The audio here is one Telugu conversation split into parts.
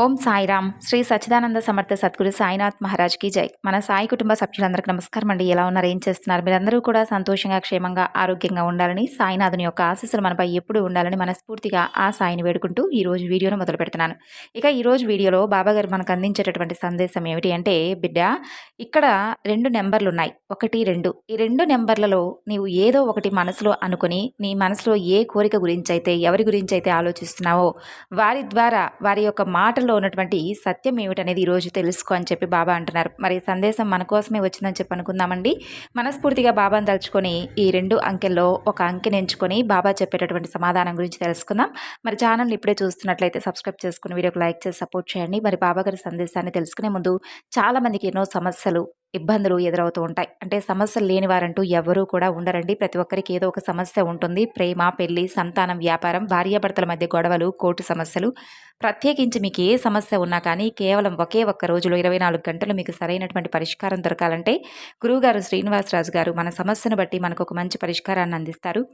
ఓం సాయిరామ్. శ్రీ సచ్చిదానంద సమర్థ సద్గురు సాయినాథ్ మహారాజ్కి జై. మన సాయి కుటుంబ సభ్యులందరికీ నమస్కారం అండి. ఎలా ఉన్నారు? ఏం చేస్తున్నారు? మీరందరూ కూడా సంతోషంగా క్షేమంగా ఆరోగ్యంగా ఉండాలని సాయినాథుని యొక్క ఆశీస్సులు మనపై ఎప్పుడు ఉండాలని మనస్ఫూర్తిగా ఆ సాయిని వేడుకుంటూ ఈ రోజు వీడియోను మొదలు పెడుతున్నాను. ఇక ఈ రోజు వీడియోలో బాబాగారు మనకు అందించేటటువంటి సందేశం ఏమిటి అంటే బిడ్డ ఇక్కడ రెండు నెంబర్లు ఉన్నాయి. ఒకటి రెండు. ఈ రెండు నెంబర్లలో నీవు ఏదో ఒకటి మనసులో అనుకుని నీ మనసులో ఏ కోరిక గురించి అయితే ఎవరి గురించి అయితే ఆలోచిస్తున్నావో వారి ద్వారా వారి యొక్క మాటల్లో ఉన్నటువంటి సత్యం ఏమిటనేది ఈరోజు తెలుసుకో అని చెప్పి బాబా అంటున్నారు. మరి సందేశం మన కోసమే వచ్చిందని చెప్పి అనుకుందామండి. మనస్ఫూర్తిగా బాబాను తలుచుకొని ఈ రెండు అంకెల్లో ఒక అంకెని ఎంచుకొని బాబా చెప్పేటటువంటి సమాధానం గురించి తెలుసుకుందాం. మరి ఛానల్ని ఇప్పుడే చూస్తున్నట్లయితే సబ్స్క్రైబ్ చేసుకుని వీడియోకి లైక్ చేసి సపోర్ట్ చేయండి. మరి బాబా గారి సందేశాన్ని తెలుసుకునే ముందు చాలామందికి ఎన్నో సమస్యలు ఇబ్బందులు ఎదురవుతూ ఉంటాయి. అంటే సమస్యలు లేని వారంటూ ఎవరూ కూడా ఉండరండి. ప్రతి ఒక్కరికి ఏదో ఒక సమస్య ఉంటుంది. ప్రేమ పెళ్ళి సంతానం వ్యాపారం భార్యాభర్తల మధ్య గొడవలు కోర్టు సమస్యలు. ప్రత్యేకించి మీకు ఏ సమస్య ఉన్నా కానీ కేవలం ఒకే ఒక్క రోజులో ఇరవై నాలుగు గంటలు మీకు సరైనటువంటి పరిష్కారం దొరకాలంటే గురువుగారు శ్రీనివాసరాజు గారు మన సమస్యను బట్టి మనకు ఒక మంచి పరిష్కారాన్ని అందిస్తారు.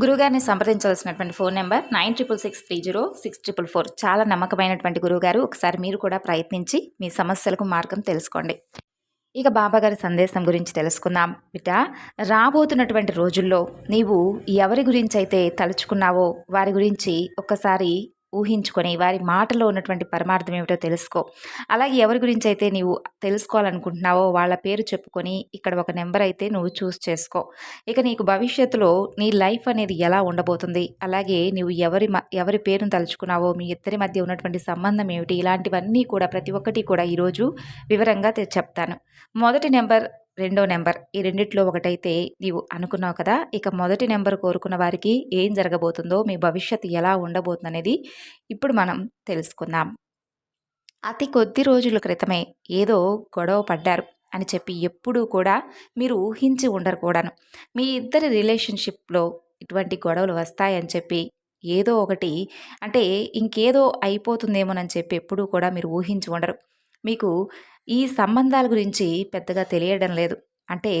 గురుగారిని సంప్రదించవలసినటువంటి phone number nine triple six three zero six triple four. చాలా నమ్మకమైనటువంటి గురువుగారు ఒకసారి మీరు కూడా ప్రయత్నించి మీ సమస్యలకు మార్గం తెలుసుకోండి. ఇక బాబాగారి సందేశం గురించి తెలుసుకుందాం. బిట రాబోతున్నటువంటి రోజుల్లో నీవు ఎవరి గురించి అయితే తలుచుకున్నావో వారి గురించి ఒక్కసారి ఊహించుకొని వారి మాటలో ఉన్నటువంటి పరమార్థం ఏమిటో తెలుసుకో. అలాగే ఎవరి గురించి అయితే నీవు తెలుసుకోవాలనుకుంటున్నావో వాళ్ళ పేరు చెప్పుకొని ఇక్కడ ఒక నెంబర్ అయితే నువ్వు చూస్ చేసుకో. ఇక నీకు భవిష్యత్తులో నీ లైఫ్ అనేది ఎలా ఉండబోతుంది? అలాగే నువ్వు ఎవరి ఎవరి పేరును తలుచుకున్నావో మీ ఇద్దరి మధ్య ఉన్నటువంటి సంబంధం ఏమిటి? ఇలాంటివన్నీ కూడా ప్రతి ఒక్కటి కూడా ఈరోజు వివరంగా చెప్తాను. మొదటి నెంబర్ రెండో నెంబర్. ఈ రెండిట్లో ఒకటైతే నీవు అనుకున్నావు కదా ఇక మొదటి నెంబర్ కోరుకున్న వారికి ఏం జరగబోతుందో మీ భవిష్యత్తు ఎలా ఉండబోతుందనేది ఇప్పుడు మనం తెలుసుకుందాం. అతి కొద్ది రోజుల క్రితమే ఏదో గొడవ పడ్డారు అని చెప్పి ఎప్పుడూ కూడా మీరు ఊహించి ఉండరు కూడాను. మీ ఇద్దరి రిలేషన్షిప్లో ఇటువంటి గొడవలు వస్తాయని చెప్పి ఏదో ఒకటి అంటే ఇంకేదో అయిపోతుందేమోనని చెప్పి ఎప్పుడూ కూడా మీరు ఊహించి ఉండరు. మీకు ఈ సంబంధాల గురించి పెద్దగా తెలియడం లేదు. అంటే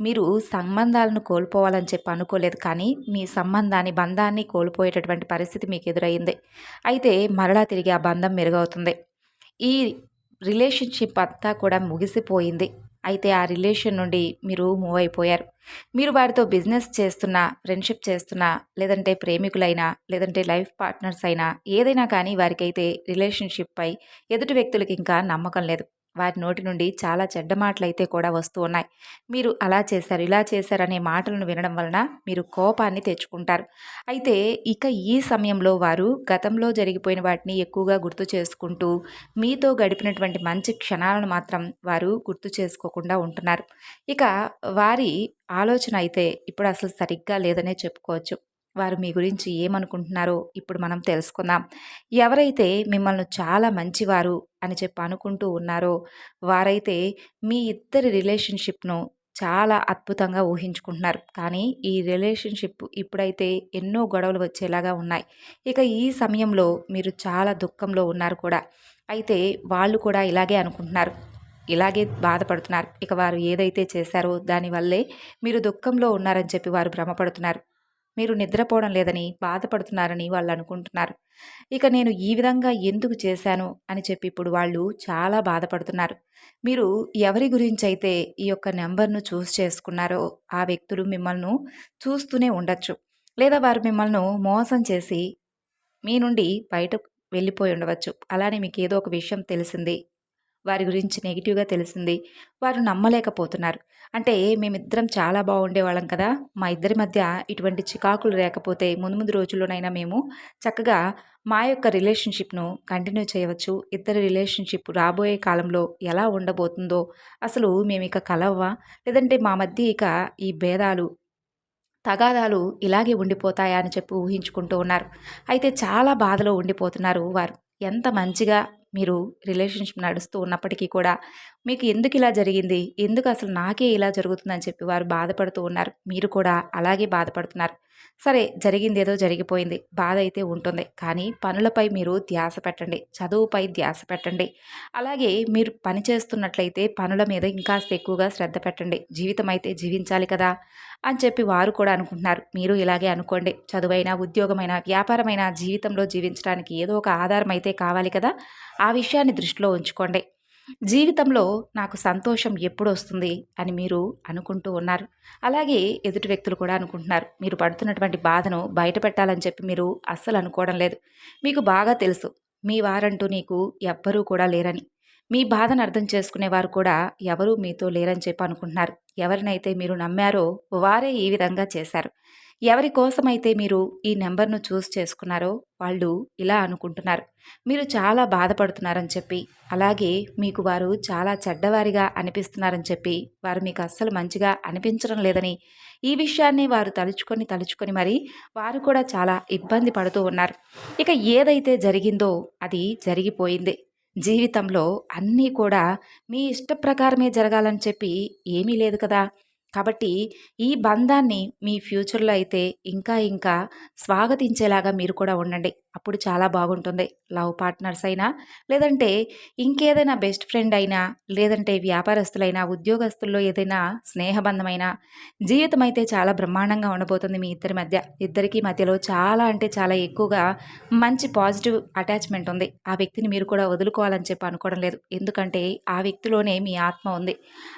మీరు సంబంధాలను కోల్పోవాలని చెప్పి అనుకోలేదు. కానీ మీ సంబంధాన్ని బంధాన్ని కోల్పోయేటటువంటి పరిస్థితి మీకు ఎదురైంది అయితే మరలా తిరిగి ఆ బంధం మెరుగవుతుంది. ఈ రిలేషన్షిప్ అంతా కూడా ముగిసిపోయింది. అయితే ఆ రిలేషన్ నుండి మీరు మూవ్ అయిపోయారు. మీరు వారితో బిజినెస్ చేస్తున్నా ఫ్రెండ్షిప్ చేస్తున్నా లేదంటే ప్రేమికులైనా లేదంటే లైఫ్ పార్ట్నర్స్ అయినా ఏదైనా కానీ వారికైతే రిలేషన్షిప్పై ఎదుటి వ్యక్తులకి ఇంకా నమ్మకం లేదు. వారి నోటి నుండి చాలా చెడ్డ మాటలు అయితే కూడా వస్తూ ఉన్నాయి. మీరు అలా చేశారు ఇలా చేశారు అనే మాటలను వినడం వలన మీరు కోపాన్ని తెచ్చుకుంటారు. అయితే ఇక ఈ సమయంలో వారు గతంలో జరిగిపోయిన వాటిని ఎక్కువగా గుర్తు చేసుకుంటూ మీతో గడిపినటువంటి మంచి క్షణాలను మాత్రం వారు గుర్తు చేసుకోకుండా ఉంటున్నారు. ఇక వారి ఆలోచన అయితే ఇప్పుడు అసలు సరిగ్గా లేదనే చెప్పుకోవచ్చు. వారు మీ గురించి ఏమనుకుంటున్నారో ఇప్పుడు మనం తెలుసుకుందాం. ఎవరైతే మిమ్మల్ని చాలా మంచివారు అని చెప్పి అనుకుంటూ ఉన్నారో వారైతే మీ ఇద్దరి రిలేషన్షిప్ను చాలా అద్భుతంగా ఊహించుకుంటున్నారు. కానీ ఈ రిలేషన్షిప్ ఇప్పుడైతే ఎన్నో గొడవలు వచ్చేలాగా ఉన్నాయి. ఇక ఈ సమయంలో మీరు చాలా దుఃఖంలో ఉన్నారు కూడా. అయితే వాళ్ళు కూడా ఇలాగే అనుకుంటున్నారు. ఇలాగే బాధపడుతున్నారు. ఇక వారు ఏదైతే చేశారో దానివల్లే మీరు దుఃఖంలో ఉన్నారని చెప్పి వారు భ్రమపడుతున్నారు. మీరు నిద్రపోవడం లేదని బాధపడుతున్నారని వాళ్ళు అనుకుంటున్నారు. ఇక నేను ఈ విధంగా ఎందుకు చేశాను అని చెప్పి ఇప్పుడు వాళ్ళు చాలా బాధపడుతున్నారు. మీరు ఎవరి గురించి అయితే ఈ యొక్క నెంబర్ను చూస్ చేసుకున్నారో ఆ వ్యక్తులు మిమ్మల్ని చూస్తూనే ఉండొచ్చు. లేదా వారు మిమ్మల్ని మోసం చేసి మీ నుండి బయట వెళ్ళిపోయి ఉండవచ్చు. అలానే మీకు ఏదో ఒక విషయం తెలిసింది. వారి గురించి నెగిటివ్గా తెలిసింది. వారు నమ్మలేకపోతున్నారు. అంటే మేమిద్దరం చాలా బాగుండేవాళ్ళం కదా! మా ఇద్దరి మధ్య ఇటువంటి చికాకులు లేకపోతే ముందు ముందు రోజుల్లోనైనా మేము చక్కగా మా యొక్క రిలేషన్షిప్ను కంటిన్యూ చేయవచ్చు. ఇద్దరి రిలేషన్షిప్ రాబోయే కాలంలో ఎలా ఉండబోతుందో అసలు మేము ఇక కలవ్వా? లేదంటే మా మధ్య ఇక ఈ భేదాలు తగాదాలు ఇలాగే ఉండిపోతాయా అని చెప్పి ఊహించుకుంటూ ఉన్నారు. అయితే చాలా బాధలో ఉండిపోతున్నారు వారు. ఎంత మంచిగా మీరు రిలేషన్షిప్ నడుస్తూ ఉన్నప్పటికీ కూడా మీకు ఎందుకు ఇలా జరిగింది? ఎందుకు అసలు నాకే ఇలా జరుగుతుందని చెప్పి వారు బాధపడుతూ ఉన్నారు. మీరు కూడా అలాగే బాధపడుతున్నారు. సరే జరిగిందేదో జరిగిపోయింది. బాధ అయితే ఉంటుంది. కానీ పనులపై మీరు ధ్యాస పెట్టండి. చదువుపై ధ్యాస పెట్టండి. అలాగే మీరు పని చేస్తున్నట్లయితే పనుల మీద ఇంకాస్త ఎక్కువగా శ్రద్ధ పెట్టండి. జీవితం అయితే జీవించాలి కదా అని చెప్పి వారు కూడా అనుకుంటున్నారు. మీరు ఇలాగే అనుకోండి. చదువైనా ఉద్యోగమైన వ్యాపారమైన జీవితంలో జీవించడానికి ఏదో ఒక ఆధారం అయితే కావాలి కదా. ఆ విషయాన్ని దృష్టిలో ఉంచుకోండి. జీవితంలో నాకు సంతోషం ఎప్పుడు వస్తుంది అని మీరు అనుకుంటూ ఉన్నారు. అలాగే ఎదుటి వ్యక్తులు కూడా అనుకుంటున్నారు. మీరు పడుతున్నటువంటి బాధను బయట పెట్టాలని చెప్పి మీరు అస్సలు అనుకోవడం లేదు. మీకు బాగా తెలుసు. మీ వారంటూ నీకు ఎవ్వరూ కూడా లేరని. మీ బాధను అర్థం చేసుకునేవారు కూడా ఎవరూ మీతో లేరని చెప్పి అనుకుంటున్నారు. ఎవరినైతే మీరు నమ్మారో వారే ఈ విధంగా చేశారు. ఎవరి కోసమైతే మీరు ఈ నెంబర్ను చూస్ చేసుకున్నారో వాళ్ళు ఇలా అనుకుంటున్నారు. మీరు చాలా బాధపడుతున్నారని చెప్పి అలాగే మీకు వారు చాలా చెడ్డవారిగా అనిపిస్తున్నారని చెప్పి వారు మీకు అస్సలు మంచిగా అనిపించడం లేదని ఈ విషయాన్ని వారు తలుచుకొని తలుచుకొని మరి వారు కూడా చాలా ఇబ్బంది పడుతూ ఉన్నారు. ఇక ఏదైతే జరిగిందో అది జరిగిపోయింది. జీవితంలో అన్నీ కూడా మీ ఇష్ట ప్రకారమే జరగాలని చెప్పి ఏమీ లేదు కదా. కాబట్టి ఈ బంధాన్ని మీ ఫ్యూచర్లో అయితే ఇంకా ఇంకా స్వాగతించేలాగా మీరు కూడా ఉండండి. అప్పుడు చాలా బాగుంటుంది. లవ్ పార్ట్నర్స్ అయినా లేదంటే ఇంకేదైనా బెస్ట్ ఫ్రెండ్ అయినా లేదంటే వ్యాపారస్తులైనా ఉద్యోగస్తుల్లో ఏదైనా స్నేహబంధమైనా జీవితం అయితే చాలా బ్రహ్మాండంగా ఉండబోతుంది మీ ఇద్దరి మధ్య. ఇద్దరికి మధ్యలో చాలా అంటే చాలా ఎక్కువగా మంచి పాజిటివ్ అటాచ్మెంట్ ఉంది. ఆ వ్యక్తిని మీరు కూడా వదులుకోవాలని చెప్పి అనుకోవడం లేదు. ఎందుకంటే ఆ వ్యక్తిలోనే మీ ఆత్మ ఉంది.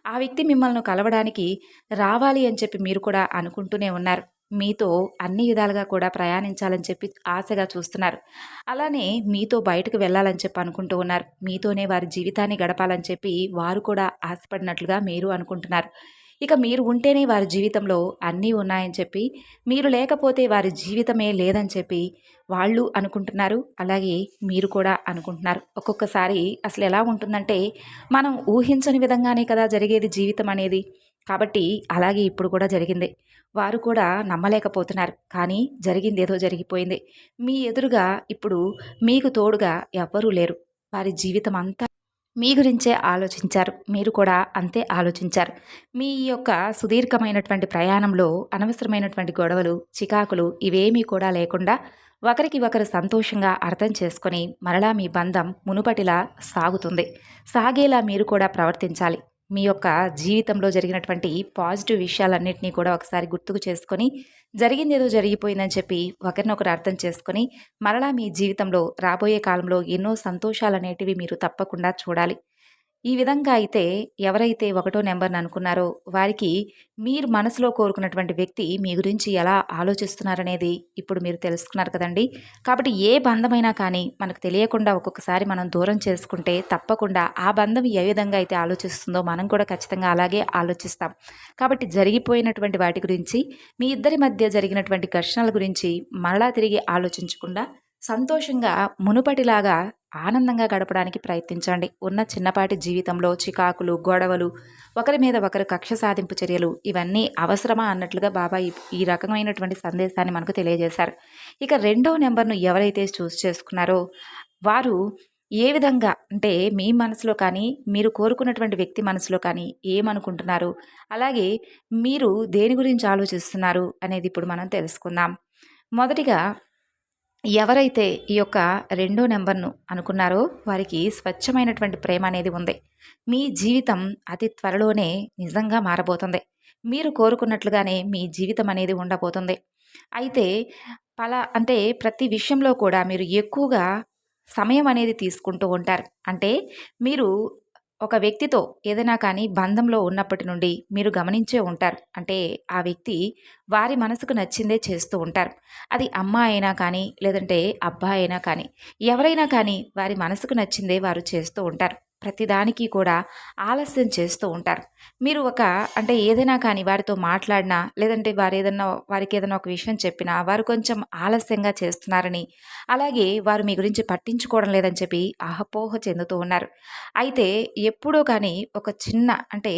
ఆ వ్యక్తి మిమ్మల్ని కలవడానికి రావాలి అని చెప్పి మీరు కూడా అనుకుంటూనే ఉన్నారు. మీతో అన్ని విధాలుగా కూడా ప్రయాణించాలని చెప్పి ఆశగా చూస్తున్నారు. అలానే మీతో బయటకు వెళ్ళాలని చెప్పి అనుకుంటూ ఉన్నారు. మీతోనే వారి జీవితాన్ని గడపాలని చెప్పి వారు కూడా ఆశపడినట్లుగా మీరు అనుకుంటున్నారు. ఇక మీరు ఉంటేనే వారి జీవితంలో అన్నీ ఉన్నాయని చెప్పి మీరు లేకపోతే వారి జీవితమే లేదని చెప్పి వాళ్ళు అనుకుంటున్నారు. అలాగే మీరు కూడా అనుకుంటున్నారు. ఒక్కొక్కసారి అసలు ఎలా ఉంటుందంటే మనం ఊహించని విధంగానే కదా జరిగేది జీవితం అనేది. కాబట్టి అలాగే ఇప్పుడు కూడా జరిగింది. వారు కూడా నమ్మలేకపోతున్నారు. కానీ జరిగింది ఏదో జరిగిపోయింది. మీ ఎదురుగా ఇప్పుడు మీకు తోడుగా ఎవ్వరూ లేరు. వారి జీవితం అంతా మీ గురించే ఆలోచించారు. మీరు కూడా అంతే ఆలోచించారు. మీ యొక్క సుదీర్ఘమైనటువంటి ప్రయాణంలో అనవసరమైనటువంటి గొడవలు చికాకులు ఇవేమీ కూడా లేకుండా ఒకరికి ఒకరు సంతోషంగా అర్థం చేసుకొని మరలా మీ బంధం మునుపటిలా సాగుతుంది. సాగేలా మీరు కూడా ప్రవర్తించాలి. మీ యొక్క జీవితంలో జరిగినటువంటి పాజిటివ్ విషయాలన్నింటినీ కూడా ఒకసారి గుర్తుకు చేసుకొని జరిగింది ఏదో జరిగిపోయిందని చెప్పి ఒకరినొకరు అర్థం చేసుకొని మరలా మీ జీవితంలో రాబోయే కాలంలో ఎన్నో సంతోషాలు అనేటివి మీరు తప్పకుండా చూడాలి. ఈ విధంగా అయితే ఎవరైతే ఒకటో నెంబర్ని అనుకున్నారో వారికి మీరు మనసులో కోరుకున్నటువంటి వ్యక్తి మీ గురించి ఎలా ఆలోచిస్తున్నారనేది ఇప్పుడు మీరు తెలుసుకున్నారు కదండి. కాబట్టి ఏ బంధమైనా కానీ మనకు తెలియకుండా ఒక్కొక్కసారి మనం దూరం చేసుకుంటే తప్పకుండా ఆ బంధం ఏ విధంగా అయితే ఆలోచిస్తుందో మనం కూడా ఖచ్చితంగా అలాగే ఆలోచిస్తాం. కాబట్టి జరిగిపోయినటువంటి వాటి గురించి మీ ఇద్దరి మధ్య జరిగినటువంటి ఘర్షణల గురించి మరలా తిరిగి ఆలోచించకుండా సంతోషంగా మునుపటిలాగా ఆనందంగా గడపడానికి ప్రయత్నించండి. ఉన్న చిన్నపాటి జీవితంలో చికాకులు గొడవలు ఒకరి మీద ఒకరు కక్ష సాధింపు చర్యలు ఇవన్నీ అవసరమా అన్నట్లుగా బాబా ఈ రకమైనటువంటి సందేశాన్ని మనకు తెలియజేశారు. ఇక రెండో నెంబర్ను ఎవరైతే చూస్ చేసుకున్నారో వారు ఏ విధంగా అంటే మీ మనసులో కానీ మీరు కోరుకున్నటువంటి వ్యక్తి మనసులో కానీ ఏమనుకుంటున్నారు? అలాగే మీరు దేని గురించి ఆలోచిస్తున్నారు? అనేది ఇప్పుడు మనం తెలుసుకుందాం. మొదటిగా ఎవరైతే ఈ యొక్క రెండో నెంబర్ను అనుకున్నారో వారికి స్వచ్ఛమైనటువంటి ప్రేమ అనేది ఉంది. మీ జీవితం అతి త్వరలోనే నిజంగా మారబోతుంది. మీరు కోరుకున్నట్లుగానే మీ జీవితం అనేది ఉండబోతుంది. అయితే పలా అంటే ప్రతి విషయంలో కూడా మీరు ఎక్కువగా సమయం అనేది తీసుకుంటూ ఉంటారు. అంటే మీరు ఒక వ్యక్తితో ఏదైనా కానీ బంధంలో ఉన్నప్పటి నుండి మీరు గమనించే ఉంటారు. అంటే ఆ వ్యక్తి వారి మనసుకు నచ్చిందే చేస్తూ ఉంటారు. అది అమ్మ అయినా కానీ లేదంటే అబ్బాయి అయినా కానీ ఎవరైనా కానీ వారి మనసుకు నచ్చిందే వారు చేస్తూ ఉంటారు. ప్రతిదానికి కూడా ఆలస్యం చేస్తూ ఉంటారు. మీరు ఒక అంటే ఏదైనా కానీ వారితో మాట్లాడినా లేదంటే వారు ఏదన్నా వారికి ఏదైనా ఒక విషయం చెప్పినా వారు కొంచెం ఆలస్యంగా చేస్తున్నారని అలాగే వారు మీ గురించి పట్టించుకోవడం లేదని చెప్పి అహపోహ చెందుతూ ఉన్నారు. అయితే ఎప్పుడో కానీ ఒక చిన్న అంటే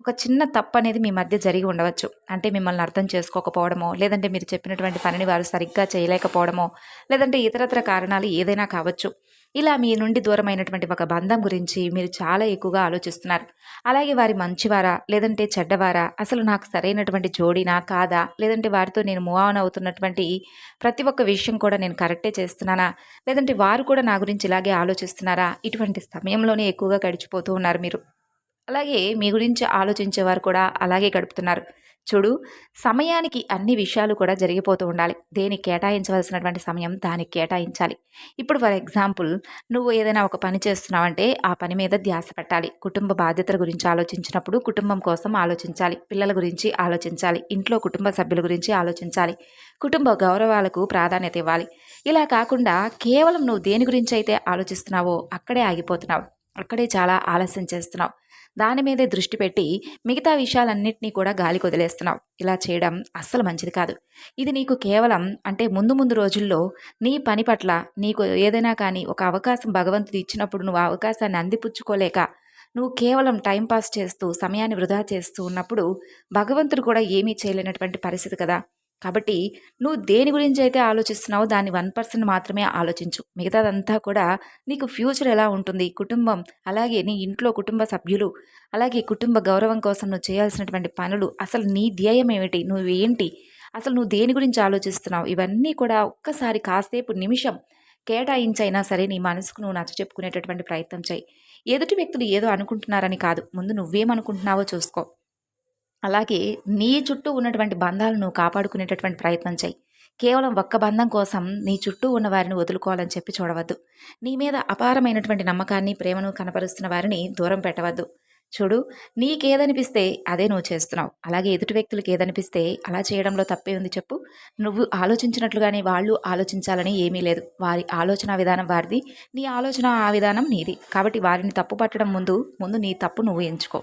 ఒక చిన్న తప్పు అనేది మీ మధ్య జరిగి ఉండవచ్చు. అంటే మిమ్మల్ని అర్థం చేసుకోకపోవడమో లేదంటే మీరు చెప్పినటువంటి పనిని వారు సరిగ్గా చేయలేకపోవడమో లేదంటే ఇతరత్ర కారణాలు ఏదైనా కావచ్చు. ఇలా మీ నుండి దూరమైనటువంటి ఒక బంధం గురించి మీరు చాలా ఎక్కువగా ఆలోచిస్తున్నారు. అలాగే వారి మంచివారా లేదంటే చెడ్డవారా అసలు నాకు సరైనటువంటి జోడినా కాదా లేదంటే వారితో నేను మూవ్ ఆన్ అవుతున్నటువంటి ప్రతి ఒక్క విషయం కూడా నేను కరెక్టే చేస్తున్నానా లేదంటే వారు కూడా నా గురించి ఇలాగే ఆలోచిస్తున్నారా? ఇటువంటి సమయంలోనే ఎక్కువగా గడిచిపోతూ ఉన్నారు మీరు. అలాగే మీ గురించి ఆలోచించేవారు కూడా అలాగే గడుపుతున్నారు. చూడు సమయానికి అన్ని విషయాలు కూడా జరిగిపోతూ ఉండాలి. దేనికి కేటాయించవలసినటువంటి సమయం దానికి కేటాయించాలి. ఇప్పుడు ఫర్ ఎగ్జాంపుల్ నువ్వు ఏదైనా ఒక పని చేస్తున్నావంటే ఆ పని మీద ధ్యాస పెట్టాలి. కుటుంబ బాధ్యతల గురించి ఆలోచించినప్పుడు కుటుంబం కోసం ఆలోచించాలి. పిల్లల గురించి ఆలోచించాలి. ఇంట్లో కుటుంబ సభ్యుల గురించి ఆలోచించాలి. కుటుంబ గౌరవాలకు ప్రాధాన్యత ఇవ్వాలి. ఇలా కాకుండా కేవలం నువ్వు దేని గురించి అయితే ఆలోచిస్తున్నావో అక్కడే ఆగిపోతున్నావు. అక్కడే చాలా ఆలస్యం చేస్తున్నావు. దాని మీదే దృష్టి పెట్టి మిగతా విషయాలన్నింటినీ కూడా గాలికి వదిలేస్తున్నావు ఇలా చేయడం అస్సలు మంచిది కాదు. ఇది నీకు కేవలం అంటే ముందు ముందు రోజుల్లో నీ పని పట్ల నీకు ఏదైనా కానీ ఒక అవకాశం భగవంతుడు ఇచ్చినప్పుడు నువ్వు ఆ అవకాశాన్ని అందిపుచ్చుకోలేక నువ్వు కేవలం టైంపాస్ చేస్తూ సమయాన్ని వృధా చేస్తూ ఉన్నప్పుడు భగవంతుడు కూడా ఏమీ చేయలేనటువంటి పరిస్థితి కదా. కాబట్టి నువ్వు దేని గురించి అయితే ఆలోచిస్తున్నావో దాన్ని వన్ పర్సెంట్ మాత్రమే ఆలోచించు. మిగతాదంతా కూడా నీకు ఫ్యూచర్ ఎలా ఉంటుంది? కుటుంబం అలాగే నీ ఇంట్లో కుటుంబ సభ్యులు అలాగే కుటుంబ గౌరవం కోసం నువ్వు చేయాల్సినటువంటి పనులు అసలు నీ ధ్యేయం ఏమిటి? నువ్వేంటి అసలు నువ్వు దేని గురించి ఆలోచిస్తున్నావు? ఇవన్నీ కూడా ఒక్కసారి కాసేపు నిమిషం కేటాయించైనా సరే నీ మనసుకు నువ్వు నచ్చ చెప్పుకునేటటువంటి ప్రయత్నం చేయి. ఎదుటి వ్యక్తులు ఏదో అనుకుంటున్నారని కాదు. ముందు నువ్వేమనుకుంటున్నావో చూసుకో. అలాగే నీ చుట్టూ ఉన్నటువంటి బంధాలను కాపాడుకునేటటువంటి ప్రయత్నం చేయి. కేవలం ఒక్క బంధం కోసం నీ చుట్టూ ఉన్న వారిని వదులుకోవాలని చెప్పి చూడవద్దు. నీ మీద అపారమైనటువంటి నమ్మకాన్ని ప్రేమను కనపరుస్తున్న వారిని దూరం పెట్టవద్దు. చూడు నీకేదనిపిస్తే అదే నువ్వు చేస్తున్నావు. అలాగే ఎదుటి వ్యక్తులకు ఏదనిపిస్తే అలా చేయడంలో తప్పే ఉంది చెప్పు. నువ్వు ఆలోచించినట్లుగానే వాళ్ళు ఆలోచించాలని ఏమీ లేదు. వారి ఆలోచన విధానం వారిది నీ ఆలోచన ఆ విధానం నీది. కాబట్టి వారిని తప్పు పట్టడం ముందు ముందు నీ తప్పు నువ్వు ఎంచుకో.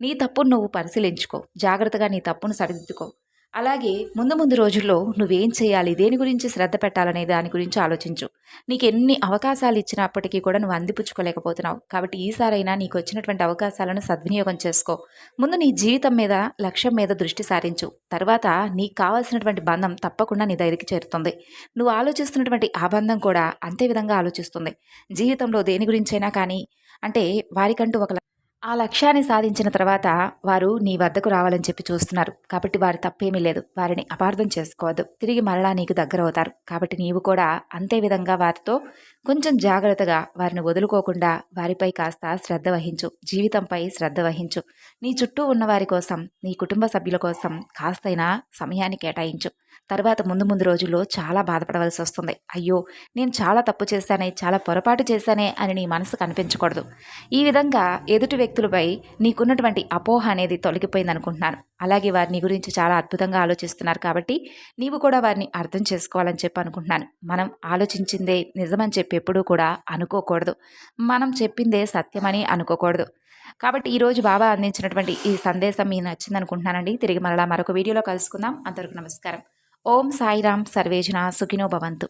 నీ తప్పును నువ్వు పరిశీలించుకో. జాగ్రత్తగా నీ తప్పును సరిదిద్దుకో. అలాగే ముందు ముందు రోజుల్లో నువ్వేం చేయాలి? దేని గురించి శ్రద్ధ పెట్టాలనే దాని గురించి ఆలోచించు. నీకు ఎన్ని అవకాశాలు ఇచ్చినప్పటికీ కూడా నువ్వు అందిపుచ్చుకోలేకపోతున్నావు. కాబట్టి ఈసారైనా నీకు వచ్చినటువంటి అవకాశాలను సద్వినియోగం చేసుకో. ముందు నీ జీవితం మీద లక్ష్యం మీద దృష్టి సారించు. తర్వాత నీకు కావాల్సినటువంటి బంధం తప్పకుండా నీ దగ్గరికి చేరుతుంది. నువ్వు ఆలోచిస్తున్నటువంటి ఆ బంధం కూడా అంతే విధంగా ఆలోచిస్తుంది. జీవితంలో దేని గురించైనా కానీ అంటే వారికంటూ ఒక ఆ లక్ష్యాన్ని సాధించిన తర్వాత వారు నీ వద్దకు రావాలని చెప్పి చూస్తున్నారు. కాబట్టి వారి తప్పేమీ లేదు. వారిని అపార్థం చేసుకోవద్దు. తిరిగి మరలా నీకు దగ్గర అవుతారు కాబట్టి నీవు కూడా అంతే విధంగా వారితో కొంచెం జాగ్రత్తగా వారిని వదులుకోకుండా వారిపై కాస్త శ్రద్ధ వహించు. జీవితంపై శ్రద్ధ వహించు. నీ చుట్టూ ఉన్న వారి కోసం నీ కుటుంబ సభ్యుల కోసం కాస్తైనా సమయాన్ని కేటాయించు. తర్వాత ముందు ముందు రోజుల్లో చాలా బాధపడవలసి వస్తుంది. అయ్యో నేను చాలా తప్పు చేశానే చాలా పొరపాటు చేశానే అని నీ మనసు కనిపించకూడదు. ఈ విధంగా ఎదుటి వ్యక్తులపై నీకున్నటువంటి అపోహ అనేది తొలగిపోయింది అనుకుంటున్నాను. అలాగే వారిని గురించి చాలా అద్భుతంగా ఆలోచిస్తున్నారు కాబట్టి నీవు కూడా వారిని అర్థం చేసుకోవాలని చెప్పి అనుకుంటున్నాను. మనం ఆలోచించిందే నిజమని చెప్పి ఎప్పుడూ కూడా అనుకోకూడదు. మనం చెప్పిందే సత్యమని అనుకోకూడదు. కాబట్టి ఈరోజు బాబా అందించినటువంటి ఈ సందేశం మీకు నచ్చింది అనుకుంటున్నానండి. తిరిగి మరలా మరొక వీడియోలో కలుసుకుందాం. అంతవరకు నమస్కారం. ఓం సాయిరామ్ సర్వేజన సుఖినో భవంతు.